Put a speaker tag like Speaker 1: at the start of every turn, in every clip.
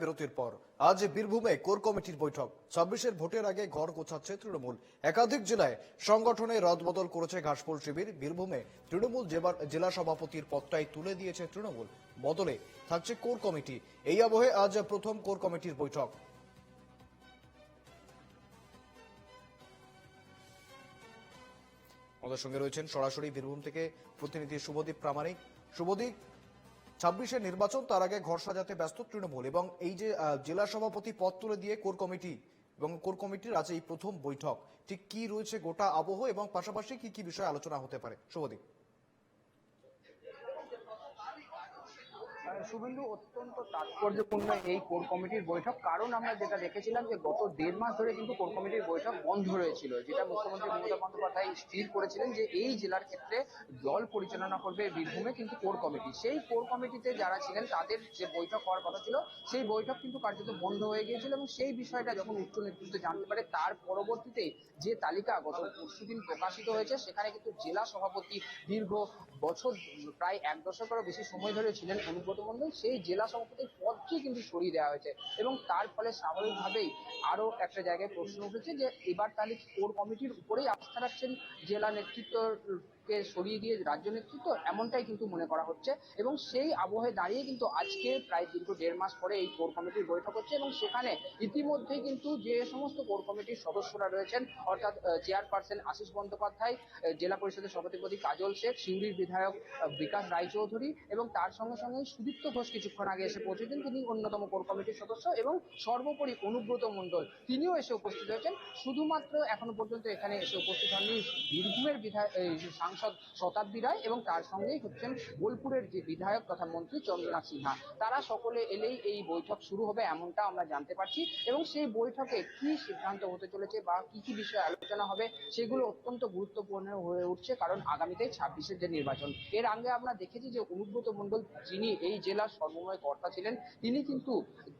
Speaker 1: বিরতির পর, আজ বীরভূমে কোর কমিটির বৈঠক। ছাব্বিশের ভোটের আগে ঘর গোছাচ্ছে তৃণমূল। একাধিক জেলায় সংগঠনে রদবদল করেছে ঘাসফুল শিবির। বীরভূমে তৃণমূল জেলা সভাপতির পদটাই তুলে দিয়েছে তৃণমূল। বদলে থাকছে কোর কমিটি। এই আবহে আজ প্রথম কোর কমিটির বৈঠক। আমাদের সঙ্গে রয়েছেন সরাসরি বীরভূম থেকে প্রতিনিধি শুভদীপ প্রামাণিক। শুভদীপ ছাব্বিশের নির্বাচন, তার আগে ঘর সাজাতে ব্যস্ত তৃণমূল এবং এই যে জেলা সভাপতি পদ তুলে দিয়ে কোর কমিটি এবং কোর কমিটির আজ এই প্রথম বৈঠক। ঠিক কি রয়েছে গোটা আবহ এবং পাশাপাশি কি কি বিষয়ে আলোচনা হতে পারে? শুভদীপ।
Speaker 2: শুভেন্দু, অত্যন্ত তাৎপর্যপূর্ণ এই কোর কমিটির বৈঠক। কারণ আমরা যেটা দেখেছিলাম যে গত দেড় মাস ধরে কিন্তু কোর কমিটির বৈঠক বন্ধ রয়েছিল, যেটা মুখ্যমন্ত্রী মমতা বন্দ্যোপাধ্যায় স্থির করেছিলেন যে এই জেলার ক্ষেত্রে দল পরিচালনা করবে বীরভূমে কিন্তু কোর কমিটি। সেই কোর কমিটিতে যারা ছিলেন, তাদের যে বৈঠক হওয়ার কথা ছিল, সেই বৈঠক কিন্তু কার্যত বন্ধ হয়ে গিয়েছিল এবং সেই বিষয়টা যখন উচ্চ নেতৃত্ব জানতে পারে, তার পরবর্তীতে যে তালিকা গত পরশুদিন প্রকাশিত হয়েছে, সেখানে কিন্তু জেলা সভাপতি দীর্ঘ বছর, প্রায় এক দশকেরও বেশি সময় ধরে ছিলেন অনুব্রত মণ্ডল সেই জেলা সভাপতির পদটি কিন্তু সরিয়ে দেওয়া হয়েছে। এবং তার ফলে স্বাভাবিকভাবেই আরও একটা জায়গায় প্রশ্ন উঠেছে যে, এবার তাহলে কোর কমিটির উপরেই আস্থা রাখছেন জেলা নেতৃত্বকে সরিয়ে দিয়ে রাজ্য নেতৃত্ব এমনটাই কিন্তু মনে করা হচ্ছে। এবং সেই আবহে দাঁড়িয়ে কিন্তু আজকে প্রায় দীর্ঘ দেড় মাস পরে এই কোর কমিটির বৈঠক হচ্ছে এবং সেখানে ইতিমধ্যেই কিন্তু যে সমস্ত কোর কমিটির সদস্যরা রয়েছেন, অর্থাৎ চেয়ারপারসন আশিস বন্দ্যোপাধ্যায় জেলা পরিষদের সভাধিপতি কাজল শেখ, সিউড়ির বিধায়ক বিকাশ রায়চৌধুরী এবং তার সঙ্গে সঙ্গে সুদীপ্ত ঘোষ কিছুক্ষণ আগে এসে পৌঁছেছেন। তিনি অন্যতম কোর কমিটির সদস্য এবং সর্বোপরি অনুব্রত মণ্ডল, তিনিও এসে উপস্থিত হয়েছেন। শুধুমাত্র এখনও পর্যন্ত এখানে এসে উপস্থিত হননি, বীরভূমের বিধায়ক যে সাংসদ শতাব্দী রায় এবং তার সঙ্গেই হচ্ছেন বোলপুরের যে বিধায়ক তথা মন্ত্রী চন্দ্রনাথ সিনহা। তারা সকলে এলেই এই বৈঠক শুরু হবে এমনটা আমরা জানতে পারছি এবং সেই বৈঠকে কি সিদ্ধান্ত হতে চলেছে বা কি কি বিষয়ে আলোচনা হবে সেগুলো অত্যন্ত গুরুত্বপূর্ণ হয়ে উঠছে কারণ আগামীতে ছাব্বিশের যে নির্বাচন। এর আগে আমরা দেখেছি যে অনুব্রত মণ্ডল যিনি এই জেলার সর্বময় কর্তা ছিলেন, তিনি কিন্তু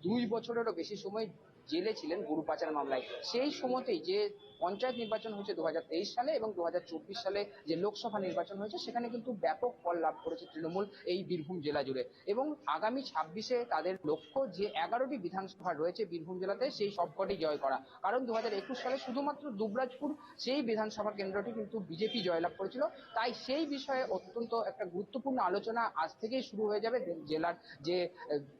Speaker 2: দুই বছরেরও বেশি সময় জেলে ছিলেন গরু পাচার মামলায়। সেই সময়তেই যে পঞ্চায়েত নির্বাচন হয়েছে দু হাজার তেইশ সালে এবং দু হাজার চব্বিশ সালে যে লোকসভা নির্বাচন হয়েছে, সেখানে কিন্তু ব্যাপক ফল লাভ করেছে তৃণমূল এই বীরভূম জেলা জুড়ে। এবং আগামী ছাব্বিশে তাদের লক্ষ্য যে এগারোটি বিধানসভা রয়েছে বীরভূম জেলাতে, সেই সবকটি জয় করা। কারণ দু হাজার একুশ সালে শুধুমাত্র দুবরাজপুর সেই বিধানসভা কেন্দ্রটি কিন্তু বিজেপি জয়লাভ করেছিল। তাই সেই বিষয়ে অত্যন্ত একটা গুরুত্বপূর্ণ আলোচনা আজ থেকেই শুরু হয়ে যাবে। জেলার যে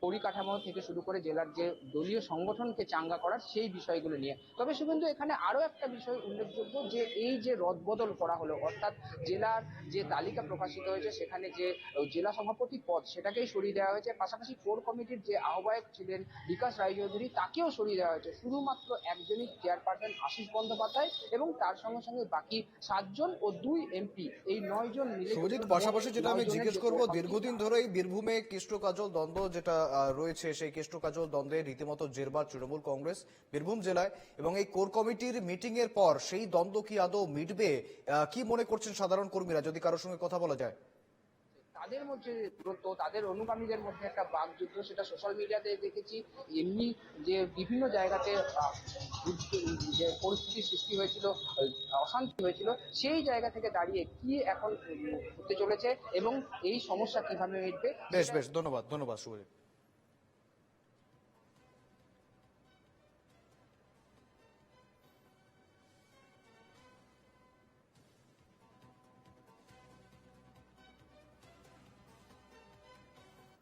Speaker 2: পরিকাঠামো থেকে শুরু করে জেলার যে দলীয় সংগঠনকে চাঙ্গা করার সেই বিষয়গুলো নিয়ে। তবে শুভেন্দু, এখানে আরও একটা বিষয় উল্লেখযোগ্য যে এই যে রদবদল করা হলো অর্থাৎ জেলার যে তালিকা প্রকাশিত হয়েছে সেখানে যে জেলা সভাপতি পদ সেটাকেই সরিয়ে দেওয়া হয়েছে। পাশাপাশি কোর কমিটির যে আহ্বায়ক ছিলেন বিকাশ রায়চৌধুরী তাকেও সরিয়ে দেওয়া হয়েছে। শুধুমাত্র একজনই চেয়ারপারসন আশিস বন্দ্যোপাধ্যায় এবং তার সঙ্গে সঙ্গে বাকি সাতজন ও দুই এমপি এই নয় জন মিলে
Speaker 1: পাশাপাশি যেটা আমি জিজ্ঞেস করব দীর্ঘদিন ধরেই বীরভূমে কেষ্ট কাজল দ্বন্দ্ব যেটা রয়েছে সেই কেষ্ট কাজল দ্বন্দ্বে রীতিমতো জেরবার তৃণমূল কংগ্রেস বীরভূম জেলায় এবং এই কোর কমিটির মিটিং এর পর সেই দ্বন্দ্ব কি আদৌ মিটবে? কি মনে করছেন সাধারণ কর্মীরা যদি কারোর সঙ্গে কথা বলা যায়?
Speaker 2: তাদের মধ্যে দূরত্ব তাদের অনুগামীদের মধ্যে একটা বাকযুদ্ধ সেটা সোশ্যাল মিডিয়াতে দেখেছি। এমনি যে বিভিন্ন জায়গাতে যে পরিস্থিতি সৃষ্টি হয়েছিল অশান্তি হয়েছিল সেই জায়গা থেকে দাঁড়িয়ে কি এখন হতে চলেছে এবং এই সমস্যা কীভাবে মিটবে?
Speaker 1: বেশ বেশ ধন্যবাদ ধন্যবাদ শুভজিৎ।